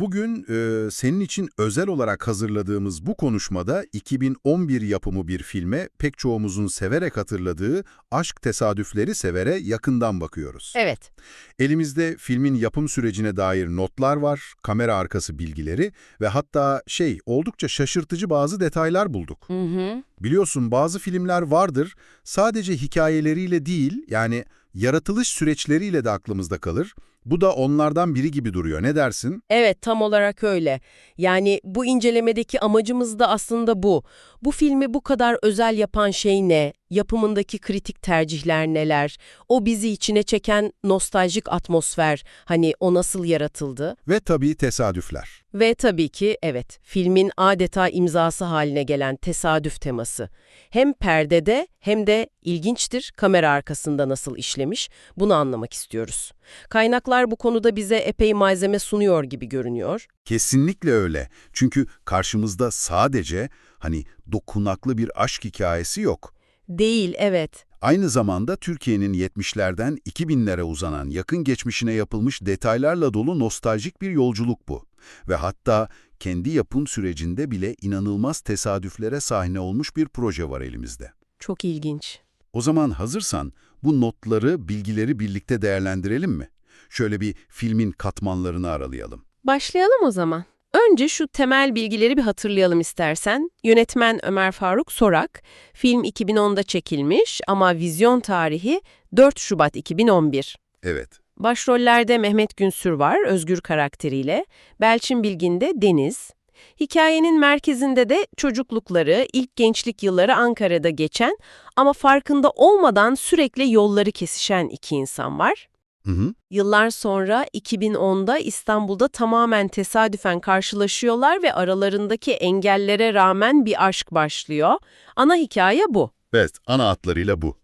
Bugün e, senin için özel olarak hazırladığımız bu konuşmada 2011 yapımı bir filme pek çoğumuzun severek hatırladığı Aşk Tesadüfleri Sever'e yakından bakıyoruz. Evet. Elimizde filmin yapım sürecine dair notlar var, kamera arkası bilgileri ve hatta şey oldukça şaşırtıcı bazı detaylar bulduk. Hı hı. Biliyorsun bazı filmler vardır, sadece hikayeleriyle değil yani yaratılış süreçleriyle de aklımızda kalır. Bu da onlardan biri gibi duruyor. Ne dersin? Evet, tam olarak öyle. Yani bu incelemedeki amacımız da aslında bu. Bu filmi bu kadar özel yapan şey ne? Yapımındaki kritik tercihler neler? O bizi içine çeken nostaljik atmosfer, hani o nasıl yaratıldı? Ve tabii tesadüfler. Ve tabii ki evet, filmin adeta imzası haline gelen tesadüf teması. Hem perdede hem de ilginçtir kamera arkasında nasıl işlemiş, bunu anlamak istiyoruz. Kaynaklar bu konuda bize epey malzeme sunuyor gibi görünüyor. Kesinlikle öyle. Çünkü karşımızda sadece hani dokunaklı bir aşk hikayesi yok. Değil, evet. Aynı zamanda Türkiye'nin 70'lerden 2000'lere uzanan yakın geçmişine yapılmış detaylarla dolu nostaljik bir yolculuk bu. Ve hatta kendi yapım sürecinde bile inanılmaz tesadüflere sahne olmuş bir proje var elimizde. Çok ilginç. O zaman hazırsan bu notları, bilgileri birlikte değerlendirelim mi? Şöyle bir filmin katmanlarını aralayalım. Başlayalım o zaman. Önce şu temel bilgileri bir hatırlayalım istersen. Yönetmen Ömer Faruk Sorak, film 2010'da çekilmiş ama vizyon tarihi 4 Şubat 2011. Evet, Başrollerde Mehmet Günsür var, Özgür karakteriyle. Belçin Bilgin de Deniz. Hikayenin merkezinde de çocuklukları, ilk gençlik yılları Ankara'da geçen ama farkında olmadan sürekli yolları kesişen iki insan var. Hı hı. Yıllar sonra 2010'da İstanbul'da tamamen tesadüfen karşılaşıyorlar ve aralarındaki engellere rağmen bir aşk başlıyor. Ana hikaye bu. Evet, ana hatlarıyla bu.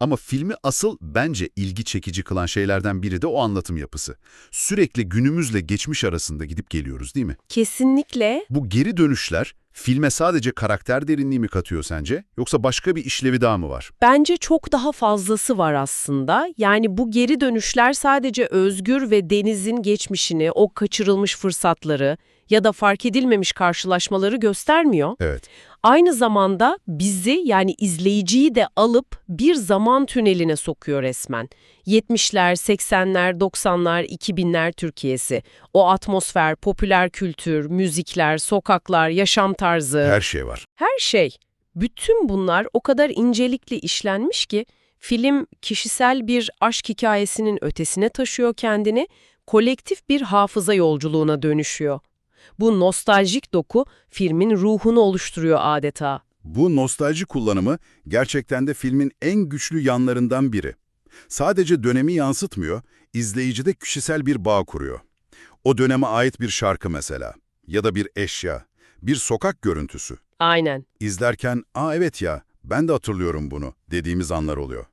Ama filmi asıl bence ilgi çekici kılan şeylerden biri de o anlatım yapısı. Sürekli günümüzle geçmiş arasında gidip geliyoruz değil mi? Kesinlikle Bu geri dönüşler filme sadece karakter derinliği mi katıyor sence? Yoksa başka bir işlevi daha mı var? bence çok daha fazlası var aslında. Yani bu geri dönüşler sadece Özgür ve Deniz'in geçmişini, o kaçırılmış fırsatları ya da fark edilmemiş karşılaşmaları göstermiyor. Evet. Aynı zamanda bizi yani izleyiciyi de alıp bir zaman tüneline sokuyor resmen. 70'ler, 80'ler, 90'lar, 2000'ler Türkiye'si. O atmosfer, popüler kültür, müzikler, sokaklar, yaşam tarzı, Her şey var. her şey. Bütün bunlar o kadar incelikli işlenmiş ki film kişisel bir aşk hikayesinin ötesine taşıyor kendini, kolektif bir hafıza yolculuğuna dönüşüyor. Bu nostaljik doku filmin ruhunu oluşturuyor adeta. Bu nostalji kullanımı gerçekten de filmin en güçlü yanlarından biri. Sadece dönemi yansıtmıyor, izleyicide kişisel bir bağ kuruyor. O döneme ait bir şarkı mesela ya da bir eşya, bir sokak görüntüsü. Aynen. İzlerken, ''Aa evet ya, ben de hatırlıyorum bunu.'' dediğimiz anlar oluyor.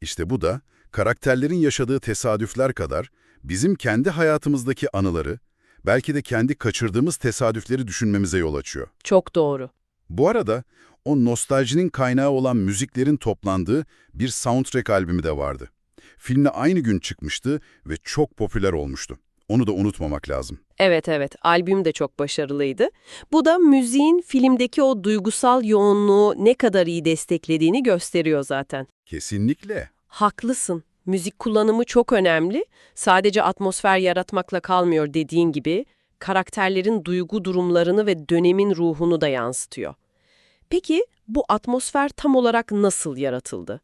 İşte bu da karakterlerin yaşadığı tesadüfler kadar bizim kendi hayatımızdaki anıları, belki de kendi kaçırdığımız tesadüfleri düşünmemize yol açıyor. Çok doğru. Bu arada o nostaljinin kaynağı olan müziklerin toplandığı bir soundtrack albümü de vardı. Filmle aynı gün çıkmıştı ve çok popüler olmuştu. Onu da unutmamak lazım. Evet evet, albüm de çok başarılıydı. Bu da müziğin filmdeki o duygusal yoğunluğu ne kadar iyi desteklediğini gösteriyor zaten. Kesinlikle. Haklısın. Müzik kullanımı çok önemli. Sadece atmosfer yaratmakla kalmıyor dediğin gibi, karakterlerin duygu durumlarını ve dönemin ruhunu da yansıtıyor. Peki bu atmosfer tam olarak nasıl yaratıldı?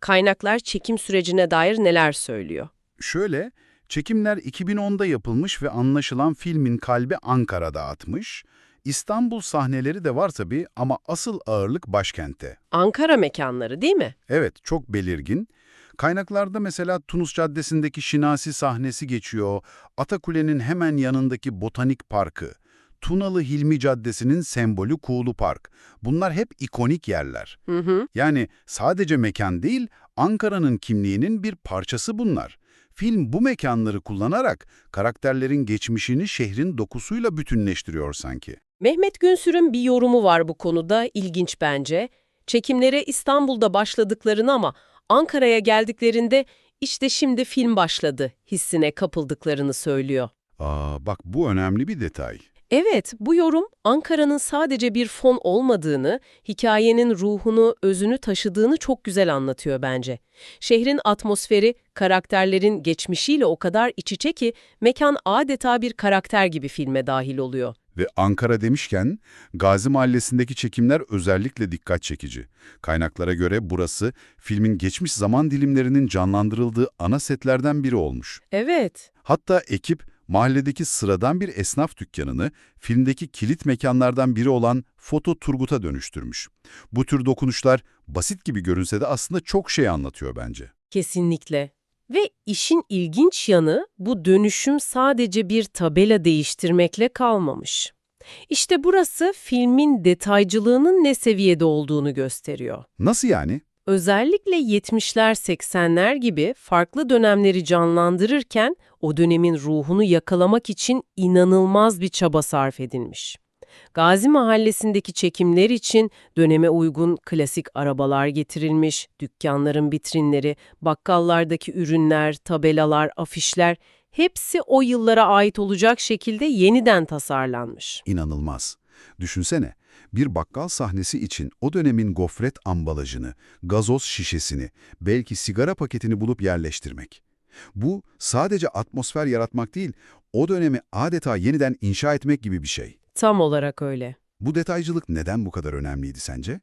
Kaynaklar çekim sürecine dair neler söylüyor? Şöyle, çekimler 2010'da yapılmış ve anlaşılan filmin kalbi Ankara'da atmış. İstanbul sahneleri de var tabii ama asıl ağırlık başkentte. Ankara mekanları değil mi? Evet, çok belirgin. Kaynaklarda mesela Tunus Caddesi'ndeki Şinasi sahnesi geçiyor, Atakule'nin hemen yanındaki Botanik Parkı, Tunalı Hilmi Caddesi'nin sembolü Kuğulu Park. Bunlar hep ikonik yerler. Hı hı. Yani sadece mekan değil, Ankara'nın kimliğinin bir parçası bunlar. Film bu mekanları kullanarak karakterlerin geçmişini şehrin dokusuyla bütünleştiriyor sanki. Mehmet Günsür'ün bir yorumu var bu konuda, ilginç bence. Çekimlere İstanbul'da başladıklarını ama Ankara'ya geldiklerinde işte şimdi film başladı hissine kapıldıklarını söylüyor. Aa, bak bu önemli bir detay. Evet, bu yorum Ankara'nın sadece bir fon olmadığını, hikayenin ruhunu, özünü taşıdığını çok güzel anlatıyor bence. Şehrin atmosferi, karakterlerin geçmişiyle o kadar iç içe ki mekan adeta bir karakter gibi filme dahil oluyor. Ve Ankara demişken Gazi Mahallesi'ndeki çekimler özellikle dikkat çekici. Kaynaklara göre burası filmin geçmiş zaman dilimlerinin canlandırıldığı ana setlerden biri olmuş. Evet, Hatta ekip mahalledeki sıradan bir esnaf dükkanını filmdeki kilit mekanlardan biri olan Foto Turgut'a dönüştürmüş. Bu tür dokunuşlar basit gibi görünse de aslında çok şey anlatıyor bence. kesinlikle. Ve işin ilginç yanı bu dönüşüm sadece bir tabela değiştirmekle kalmamış. İşte burası filmin detaycılığının ne seviyede olduğunu gösteriyor. Nasıl yani? Özellikle 70'ler 80'ler gibi farklı dönemleri canlandırırken o dönemin ruhunu yakalamak için inanılmaz bir çaba sarf edilmiş. Gazi Mahallesi'ndeki çekimler için döneme uygun klasik arabalar getirilmiş, dükkanların vitrinleri, bakkallardaki ürünler, tabelalar, afişler hepsi o yıllara ait olacak şekilde yeniden tasarlanmış. İnanılmaz. Düşünsene, bir bakkal sahnesi için o dönemin gofret ambalajını, gazoz şişesini, belki sigara paketini bulup yerleştirmek. Bu sadece atmosfer yaratmak değil, o dönemi adeta yeniden inşa etmek gibi bir şey. Tam olarak öyle. Bu detaycılık neden bu kadar önemliydi sence?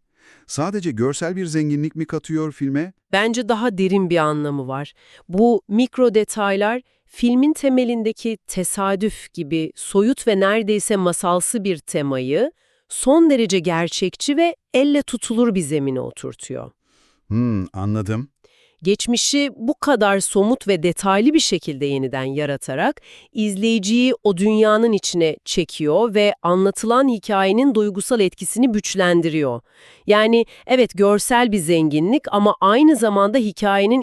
Sadece görsel bir zenginlik mi katıyor filme? Bence daha derin bir anlamı var. Bu mikro detaylar filmin temelindeki tesadüf gibi soyut ve neredeyse masalsı bir temayı son derece gerçekçi ve elle tutulur bir zemine oturtuyor. Hmm, anladım. Geçmişi bu kadar somut ve detaylı bir şekilde yeniden yaratarak izleyiciyi o dünyanın içine çekiyor ve anlatılan hikayenin duygusal etkisini güçlendiriyor. Yani evet görsel bir zenginlik ama aynı zamanda hikayenin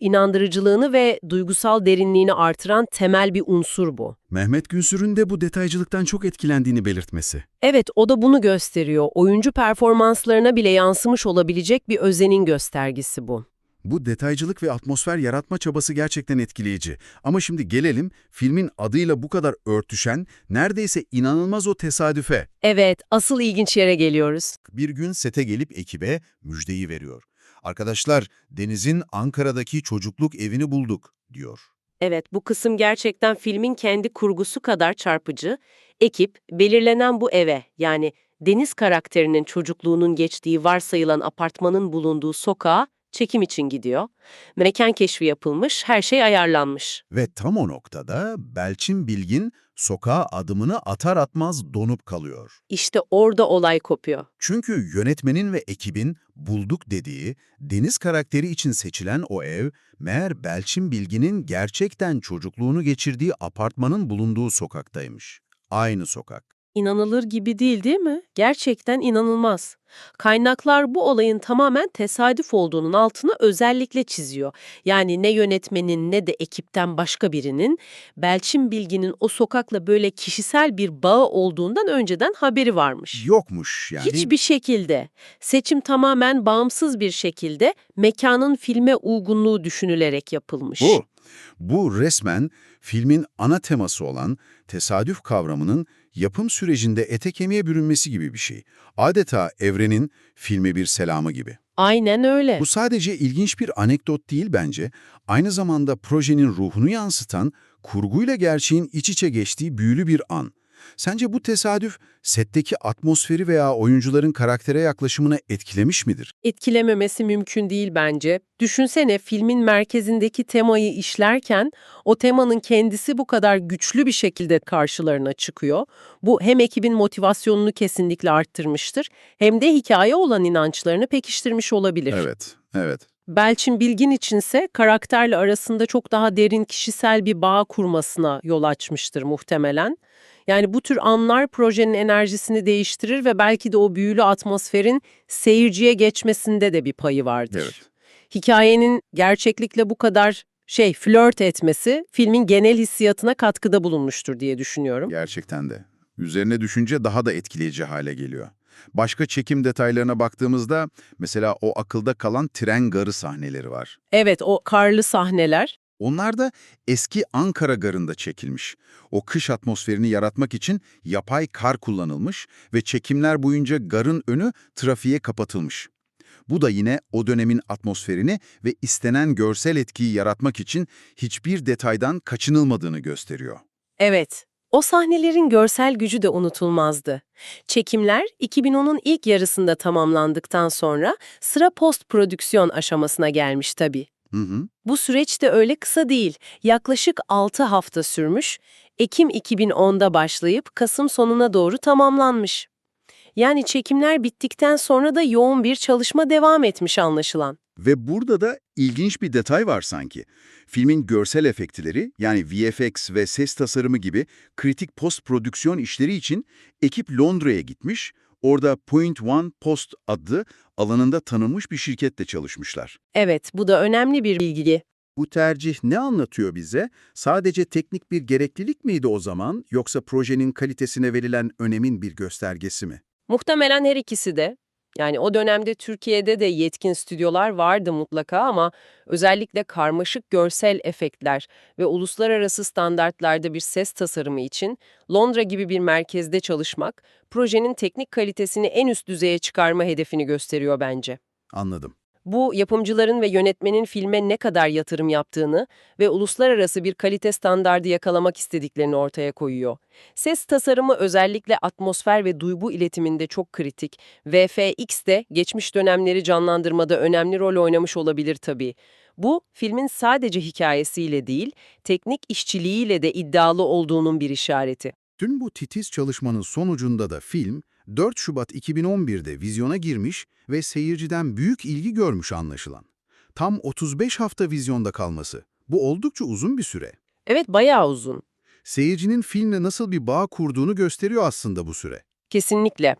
inandırıcılığını ve duygusal derinliğini artıran temel bir unsur bu. Mehmet Günsür'ün de bu detaycılıktan çok etkilendiğini belirtmesi. Evet, o da bunu gösteriyor. Oyuncu performanslarına bile yansımış olabilecek bir özenin göstergesi bu. Bu detaycılık ve atmosfer yaratma çabası gerçekten etkileyici. Ama şimdi gelelim filmin adıyla bu kadar örtüşen, neredeyse inanılmaz o tesadüfe. Evet, asıl ilginç yere geliyoruz. bir gün sete gelip ekibe müjdeyi veriyor. Arkadaşlar, Deniz'in Ankara'daki çocukluk evini bulduk, diyor. Evet, bu kısım gerçekten filmin kendi kurgusu kadar çarpıcı. Ekip, belirlenen bu eve, yani Deniz karakterinin çocukluğunun geçtiği varsayılan apartmanın bulunduğu sokağa çekim için gidiyor. Mekan keşfi yapılmış, her şey ayarlanmış. Ve tam o noktada Belçin Bilgin sokağa adımını atar atmaz donup kalıyor. İşte orada olay kopuyor. Çünkü yönetmenin ve ekibin bulduk dediği Deniz karakteri için seçilen o ev, meğer Belçin Bilgin'in gerçekten çocukluğunu geçirdiği apartmanın bulunduğu sokaktaymış. Aynı sokak. İnanılır gibi değil değil mi? Gerçekten inanılmaz. Kaynaklar bu olayın tamamen tesadüf olduğunun altını özellikle çiziyor. Yani ne yönetmenin ne de ekipten başka birinin Belçin Bilgin'in o sokakla böyle kişisel bir bağı olduğundan önceden haberi varmış. Yokmuş yani. Hiçbir şekilde. Seçim tamamen bağımsız bir şekilde mekanın filme uygunluğu düşünülerek yapılmış. Bu. Bu resmen filmin ana teması olan tesadüf kavramının yapım sürecinde ete kemiğe bürünmesi gibi bir şey. Adeta evrenin filme bir selamı gibi. Aynen öyle. Bu sadece ilginç bir anekdot değil bence, aynı zamanda projenin ruhunu yansıtan, kurguyla gerçeğin iç içe geçtiği büyülü bir an. Sence bu tesadüf setteki atmosferi veya oyuncuların karaktere yaklaşımını etkilemiş midir? etkilememesi mümkün değil bence. Düşünsene filmin merkezindeki temayı işlerken o temanın kendisi bu kadar güçlü bir şekilde karşılarına çıkıyor. Bu hem ekibin motivasyonunu kesinlikle arttırmıştır hem de hikaye olan inançlarını pekiştirmiş olabilir. Evet, evet. Belçin Bilgin içinse karakterle arasında çok daha derin kişisel bir bağ kurmasına yol açmıştır muhtemelen. Yani bu tür anlar projenin enerjisini değiştirir ve belki de o büyülü atmosferin seyirciye geçmesinde de bir payı vardır. Evet. Hikayenin gerçeklikle bu kadar şey flört etmesi filmin genel hissiyatına katkıda bulunmuştur diye düşünüyorum. Gerçekten de. Üzerine düşünce daha da etkileyici hale geliyor. Başka çekim detaylarına baktığımızda mesela o akılda kalan tren garı sahneleri var. Evet o karlı sahneler Onlar da eski Ankara garında çekilmiş. O kış atmosferini yaratmak için yapay kar kullanılmış ve çekimler boyunca garın önü trafiğe kapatılmış. Bu da yine o dönemin atmosferini ve istenen görsel etkiyi yaratmak için hiçbir detaydan kaçınılmadığını gösteriyor. Evet, o sahnelerin görsel gücü de unutulmazdı. Çekimler 2010'un ilk yarısında tamamlandıktan sonra sıra post prodüksiyon aşamasına gelmiş tabii. Hı hı. Bu süreç de öyle kısa değil. Yaklaşık 6 hafta sürmüş, Ekim 2010'da başlayıp Kasım sonuna doğru tamamlanmış. Yani çekimler bittikten sonra da yoğun bir çalışma devam etmiş anlaşılan. Ve burada da ilginç bir detay var sanki. Filmin görsel efektleri yani VFX ve ses tasarımı gibi kritik post prodüksiyon işleri için ekip Londra'ya gitmiş, orada Point One Post adlı alanında tanınmış bir şirketle çalışmışlar. Evet, bu da önemli bir bilgi. Bu tercih ne anlatıyor bize? Sadece teknik bir gereklilik miydi o zaman yoksa projenin kalitesine verilen önemin bir göstergesi mi? Muhtemelen her ikisi de. Yani o dönemde Türkiye'de de yetkin stüdyolar vardı mutlaka ama özellikle karmaşık görsel efektler ve uluslararası standartlarda bir ses tasarımı için Londra gibi bir merkezde çalışmak, projenin teknik kalitesini en üst düzeye çıkarma hedefini gösteriyor bence. Anladım. Bu, yapımcıların ve yönetmenin filme ne kadar yatırım yaptığını ve uluslararası bir kalite standardı yakalamak istediklerini ortaya koyuyor. Ses tasarımı özellikle atmosfer ve duygu iletiminde çok kritik. VFX de geçmiş dönemleri canlandırmada önemli rol oynamış olabilir tabii. Bu, filmin sadece hikayesiyle değil, teknik işçiliğiyle de iddialı olduğunun bir işareti. Tüm bu titiz çalışmanın sonucunda da film 4 Şubat 2011'de vizyona girmiş ve seyirciden büyük ilgi görmüş anlaşılan. Tam 35 hafta vizyonda kalması. Bu oldukça uzun bir süre. Evet, bayağı uzun. Seyircinin filmle nasıl bir bağ kurduğunu gösteriyor aslında bu süre. Kesinlikle.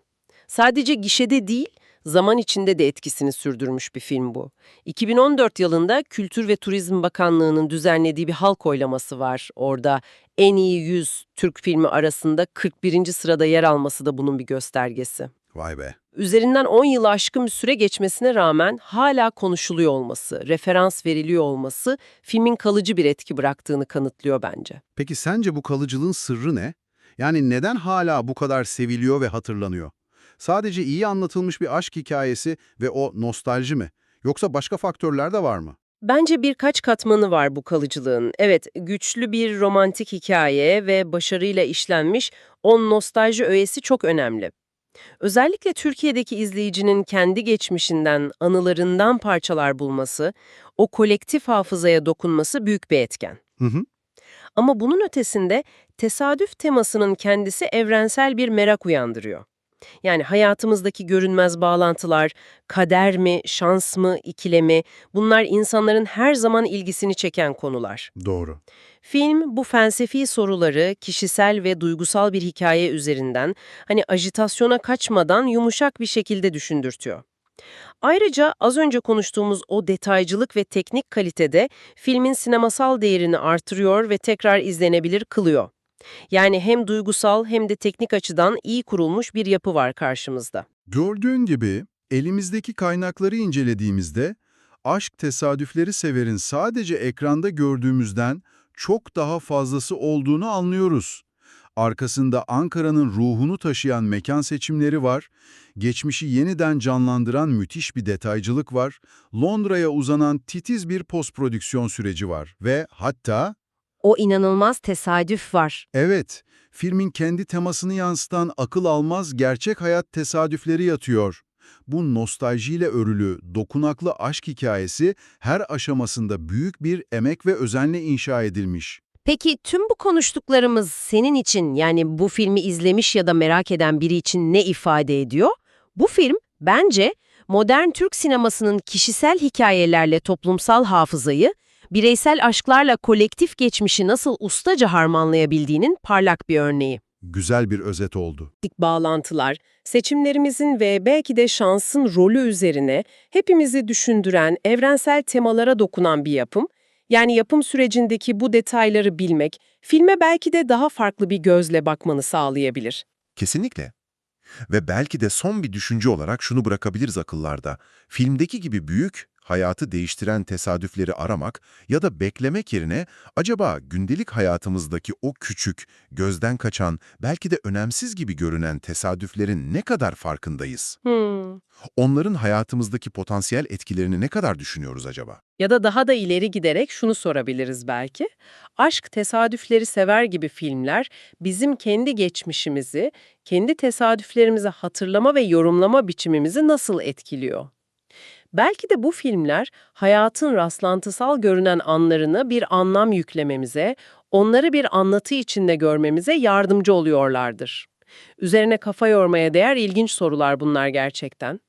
Sadece gişede değil, zaman içinde de etkisini sürdürmüş bir film bu. 2014 yılında Kültür ve Turizm Bakanlığı'nın düzenlediği bir halk oylaması var. Orada en iyi 100 Türk filmi arasında 41. sırada yer alması da bunun bir göstergesi. Vay be. Üzerinden 10 yılı aşkın bir süre geçmesine rağmen hala konuşuluyor olması, referans veriliyor olması filmin kalıcı bir etki bıraktığını kanıtlıyor bence. Peki sence bu kalıcılığın sırrı ne? Yani neden hala bu kadar seviliyor ve hatırlanıyor? Sadece iyi anlatılmış bir aşk hikayesi ve o nostalji mi? Yoksa başka faktörler de var mı? Bence birkaç katmanı var bu kalıcılığın. Evet, güçlü bir romantik hikaye ve başarıyla işlenmiş o nostalji öğesi çok önemli. Özellikle Türkiye'deki izleyicinin kendi geçmişinden, anılarından parçalar bulması, o kolektif hafızaya dokunması büyük bir etken. Hı hı. Ama bunun ötesinde tesadüf temasının kendisi evrensel bir merak uyandırıyor. Yani hayatımızdaki görünmez bağlantılar, kader mi, şans mı, ikilemi, bunlar insanların her zaman ilgisini çeken konular. Doğru. Film bu felsefi soruları kişisel ve duygusal bir hikaye üzerinden hani ajitasyona kaçmadan yumuşak bir şekilde düşündürtüyor. Ayrıca az önce konuştuğumuz o detaycılık ve teknik kalitede filmin sinemasal değerini artırıyor ve tekrar izlenebilir kılıyor. Yani hem duygusal hem de teknik açıdan iyi kurulmuş bir yapı var karşımızda. Gördüğün gibi elimizdeki kaynakları incelediğimizde aşk tesadüfleri severin sadece ekranda gördüğümüzden çok daha fazlası olduğunu anlıyoruz. Arkasında Ankara'nın ruhunu taşıyan mekan seçimleri var, geçmişi yeniden canlandıran müthiş bir detaycılık var, Londra'ya uzanan titiz bir postprodüksiyon süreci var ve hatta O inanılmaz tesadüf var. Evet, filmin kendi temasını yansıtan akıl almaz gerçek hayat tesadüfleri yatıyor. Bu nostaljiyle örülü, dokunaklı aşk hikayesi her aşamasında büyük bir emek ve özenle inşa edilmiş. Peki tüm bu konuştuklarımız senin için yani bu filmi izlemiş ya da merak eden biri için ne ifade ediyor? Bu film bence modern Türk sinemasının kişisel hikayelerle toplumsal hafızayı, bireysel aşklarla kolektif geçmişi nasıl ustaca harmanlayabildiğinin parlak bir örneği. Güzel bir özet oldu. bağlantılar, seçimlerimizin ve belki de şansın rolü üzerine hepimizi düşündüren, evrensel temalara dokunan bir yapım. Yani yapım sürecindeki bu detayları bilmek, filme belki de daha farklı bir gözle bakmanı sağlayabilir. Kesinlikle. Ve belki de son bir düşünce olarak şunu bırakabiliriz akıllarda. Filmdeki gibi büyük hayatı değiştiren tesadüfleri aramak ya da beklemek yerine acaba gündelik hayatımızdaki o küçük, gözden kaçan, belki de önemsiz gibi görünen tesadüflerin ne kadar farkındayız? Hmm. Onların hayatımızdaki potansiyel etkilerini ne kadar düşünüyoruz acaba? Ya da daha da ileri giderek şunu sorabiliriz belki. Aşk tesadüfleri sever gibi filmler bizim kendi geçmişimizi, kendi tesadüflerimizi hatırlama ve yorumlama biçimimizi nasıl etkiliyor? Belki de bu filmler hayatın rastlantısal görünen anlarını bir anlam yüklememize, onları bir anlatı içinde görmemize yardımcı oluyorlardır. Üzerine kafa yormaya değer ilginç sorular bunlar gerçekten.